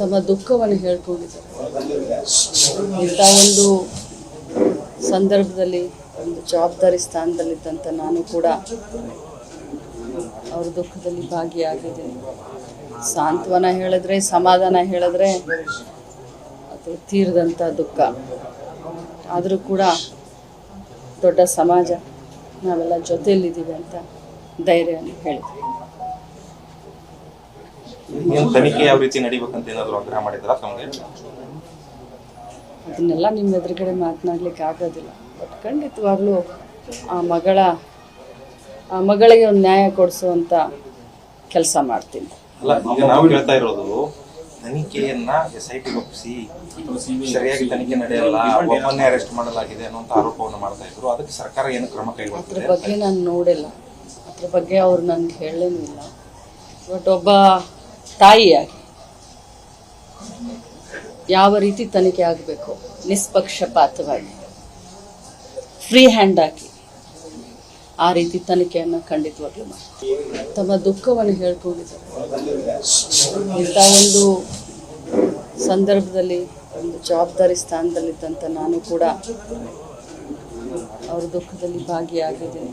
ತಮ್ಮ ದುಃಖವನ್ನು ಹೇಳ್ಕೊಂಡಿದ್ದಾರೆ. ಇಂಥ ಒಂದು ಸಂದರ್ಭದಲ್ಲಿ, ಒಂದು ಜವಾಬ್ದಾರಿ ಸ್ಥಾನದಲ್ಲಿದ್ದಂಥ ನಾನು ಕೂಡ ಅವ್ರ ದುಃಖದಲ್ಲಿ ಭಾಗಿಯಾಗಿದ್ದೀನಿ ಸಾಂತ್ವನ ಹೇಳಿದ್ರೆ, ಸಮಾಧಾನ ಹೇಳಿದ್ರೆ ಅದು ತೀರದಂಥ ದುಃಖ. ಆದರೂ ಕೂಡ ದೊಡ್ಡ ಸಮಾಜ, ನಾವೆಲ್ಲ ಜೊತೆಯಲ್ಲಿದ್ದೀವಿ ಅಂತ ಧೈರ್ಯವನ್ನು ಹೇಳಿದ್ವಿ ತನಿಖೆ ಯಾವ ರೀತಿ ನಡಿಬೇಕಂತ ಏನಾದ್ರು ಆಗ್ರಹ ಮಾಡಿದ್ರ ತಮಗೆ? ಅದನ್ನೆಲ್ಲ ನಿಮ್ಮ ಎದುರುಗಡೆ ಮಾತನಾಡ್ಲಿಕ್ಕೆ ಆಗೋದಿಲ್ಲ. ಬಟ್ ಖಂಡಿತವಾಗ್ಲೂ ಆ ಮಗಳ ಆ ಮಗಳಿಗೆ ಒಂದು ನ್ಯಾಯ ಕೊಡಿಸುವಂತ ಕೆಲಸ ಮಾಡ್ತೀನಿ. ಅಲ್ಲ ಈಗ ನಾವು ಹೇಳ್ತಾ ಇರೋದು ತನಿಖೆಯನ್ನ ಎಸ್ ಐ ಟಿ ಒಪ್ಪಿಸಿ ಸರಿಯಾಗಿ ತನಿಖೆ ನಡೆಯಲ್ಲ ಒಬ್ಬನ್ನೇ ಅರೆಸ್ಟ್ ಮಾಡಲಾಗಿದೆ ಅನ್ನುವಂತ ಆರೋಪವನ್ನು ಮಾಡ್ತಾ ಇದ್ರು. ಅದಕ್ಕೆ ಸರ್ಕಾರ ಏನು ಕ್ರಮ ಅದ್ರ ಬಗ್ಗೆ ನಾನು ನೋಡಿಲ್ಲ. ಅದ್ರ ಬಗ್ಗೆ ಅವ್ರು ನನ್ಗೆ ಹೇಳೇನೂ ಇಲ್ಲ. ಬಟ್ ಒಬ್ಬ ತಾಯಿಯಾಗಿ ಯಾವ ರೀತಿ ತನಿಖೆ ಆಗಬೇಕು? ನಿಷ್ಪಕ್ಷಪಾತವಾಗಿ ಫ್ರೀ ಹ್ಯಾಂಡ್ ಆಗಿ ಆ ರೀತಿ ತನಿಖೆಯನ್ನು ಖಂಡಿತವಾಗ್ಲೂ ತಮ್ಮ ದುಃಖವನ್ನು ಹೇಳ್ಕೊಂಡಿದ್ದಾರೆ. ಇಂಥ ಒಂದು ಸಂದರ್ಭದಲ್ಲಿ, ಒಂದು ಜವಾಬ್ದಾರಿ ಸ್ಥಾನದಲ್ಲಿದ್ದಂಥ ನಾನು ಕೂಡ ಅವ್ರ ದುಃಖದಲ್ಲಿ ಭಾಗಿಯಾಗಿದ್ದೀನಿ.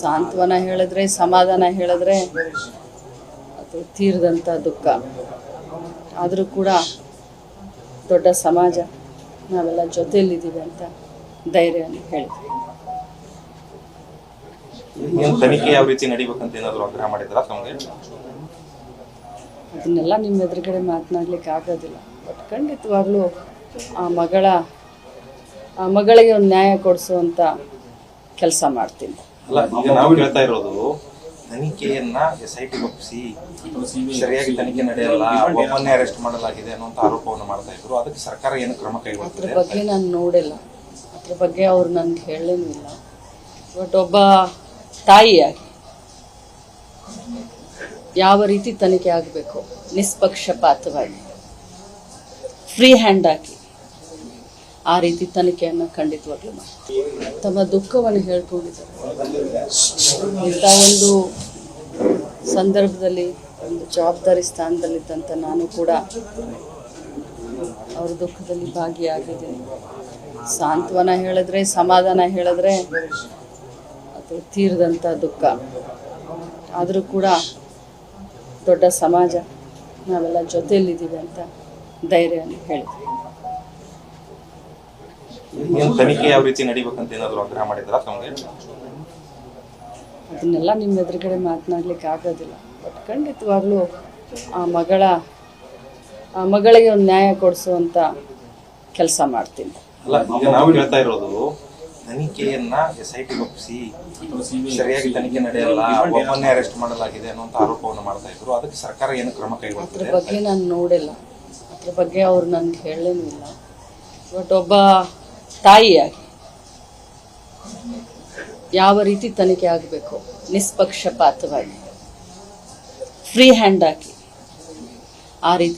ಸಾಂತ್ವನ ಹೇಳಿದ್ರೆ, ಸಮಾಧಾನ ಹೇಳಿದ್ರೆ ಅದು ತೀರದಂಥ ದುಃಖ. ಆದರೂ ಕೂಡ ದೊಡ್ಡ ಸಮಾಜ ನಾವೆಲ್ಲ ಜೊತೆಯಲ್ಲಿದ್ದೀವಿ ಅಂತ ಧೈರ್ಯವನ್ನು ಹೇಳಿದ್ವಿ ತನಿಖೆ ಯಾವ ರೀತಿ ನಡಿಬೇಕಂತ ಏನಾದರೂ ಆಗ್ರಹ ಮಾಡಿದ್ರ ತಮಗೆ? ಅದನ್ನೆಲ್ಲ ನಿಮ್ಮ ಎದುರುಗಡೆ ಮಾತನಾಡ್ಲಿಕ್ಕೆ ಆಗೋದಿಲ್ಲ. ಬಟ್ ಖಂಡಿತವಾಗ್ಲೂ ಆ ಮಗಳ ಆ ಮಗಳಿಗೆ ಒಂದು ನ್ಯಾಯ ಕೊಡಿಸುವಂಥ ಕೆಲಸ ಮಾಡ್ತೀನಿ. ಅಲ್ಲ ಈಗ ನಾವು ಹೇಳ್ತಾ ಇರೋದು ತನಿಖೆಯನ್ನ ಎಸ್ ಐ ಟಿ ಒಪ್ಪಿಸಿ. ಸರಿಯಾಗಿ ತನಿಖೆ ನಡೆಯಲ್ಲ ಒಬ್ಬನ್ನೇ ಅರೆಸ್ಟ್ ಮಾಡಲಾಗಿದೆ ಅನ್ನುವಂತ ಆರೋಪವನ್ನು ಮಾಡ್ತಾ ಇದ್ರು. ಅದಕ್ಕೆ ಸರ್ಕಾರ ಏನು ಕ್ರಮ ಕೈಗೊಳ್ಳುತ್ತೆ ಬಗ್ಗೆ ನಾನು ನೋಡಿಲ್ಲ. ಅದ್ರ ಬಗ್ಗೆ ಅವ್ರು ನನ್ಗೆ ಹೇಳಲಿಲ್ಲ ಇಲ್ಲ. ಬಟ್ ಒಬ್ಬ ತಾಯಿಯಾಗಿ ಯಾವ ರೀತಿ ತನಿಖೆ ಆಗಬೇಕು? ನಿಷ್ಪಕ್ಷಪಾತವಾಗಿ ಫ್ರೀ ಹ್ಯಾಂಡ್ ಆಗಿ. ಆ ರೀತಿ ತನಿಖೆಯನ್ನು ಖಂಡಿತವಾಗ್ಲೂ ಮಾಡ್ತೀವಿ ತಮ್ಮ ದುಃಖವನ್ನು ಹೇಳ್ಕೊಂಡಿದ್ದಾರೆ. ಇಂಥ ಒಂದು ಸಂದರ್ಭದಲ್ಲಿ, ಒಂದು ಜವಾಬ್ದಾರಿ ಸ್ಥಾನದಲ್ಲಿದ್ದಂಥ ನಾನು ಕೂಡ ಅವ್ರ ದುಃಖದಲ್ಲಿ ಭಾಗಿಯಾಗಿದ್ದೀನಿ. ಸಾಂತ್ವನ ಹೇಳಿದ್ರೆ, ಸಮಾಧಾನ ಹೇಳಿದ್ರೆ ಅದು ತೀರದಂಥ ದುಃಖ. ಆದರೂ ಕೂಡ ದೊಡ್ಡ ಸಮಾಜ, ನಾವೆಲ್ಲ ಜೊತೆಯಲ್ಲಿದ್ದೀವಿ ಅಂತ ಧೈರ್ಯವನ್ನು ಹೇಳಿದ್ವಿ ಏನ್ ತನಿಖೆ ಯಾವ ರೀತಿ ನಡಿಬೇಕಂತ ಏನಾದ್ರು ಆಗ್ರಹ ಮಾಡಿದ್ರ ತಮಗೆ ಅದನ್ನೆಲ್ಲ ನಿಮ್ಮ ಎದುರುಗಡೆ ಮಾತನಾಡ್ಲಿಕ್ಕೆ ಆಗೋದಿಲ್ಲ. ಬಟ್ ಖಂಡಿತವಾಗ್ಲೂ ಆ ಮಗಳ ಆ ಮಗಳಿಗೆ ಒಂದು ನ್ಯಾಯ ಕೊಡಿಸುವಂತ ಕೆಲಸ ಮಾಡ್ತೀನಿ. ಅಲ್ಲ ಈಗ ನಾವು ಹೇಳ್ತಾ ಇರೋದು ತನಿಖೆಯನ್ನ ಎಸ್ ಐ ಟಿ ಒಪ್ಪಿಸಿ ಸರಿಯಾಗಿ ತನಿಖೆ ನಡೆಯಲ್ಲ ಒಬ್ಬನ್ನೇ ಅರೆಸ್ಟ್ ಮಾಡಲಾಗಿದೆ ಅನ್ನುವಂತ ಆರೋಪವನ್ನು ಮಾಡ್ತಾ ಇದ್ರು. ಅದಕ್ಕೆ ಸರ್ಕಾರ ಏನು ಕ್ರಮ ಅದ್ರ ಬಗ್ಗೆ ನಾನು ನೋಡಿಲ್ಲ. ಅದ್ರ ಬಗ್ಗೆ ಅವ್ರು ನನ್ಗೆ ಹೇಳಲಿಲ್ಲ ಇಲ್ಲ. ಬಟ್ ಒಬ್ಬ ತಾಯಿಯಾಗಿ ಯಾವ ರೀತಿ ತನಿಖೆ ಆಗಬೇಕು? ನಿಷ್ಪಕ್ಷಪಾತವಾಗಿ ಫ್ರೀ ಹ್ಯಾಂಡ್ ಆಗಿ ಆ ರೀತಿ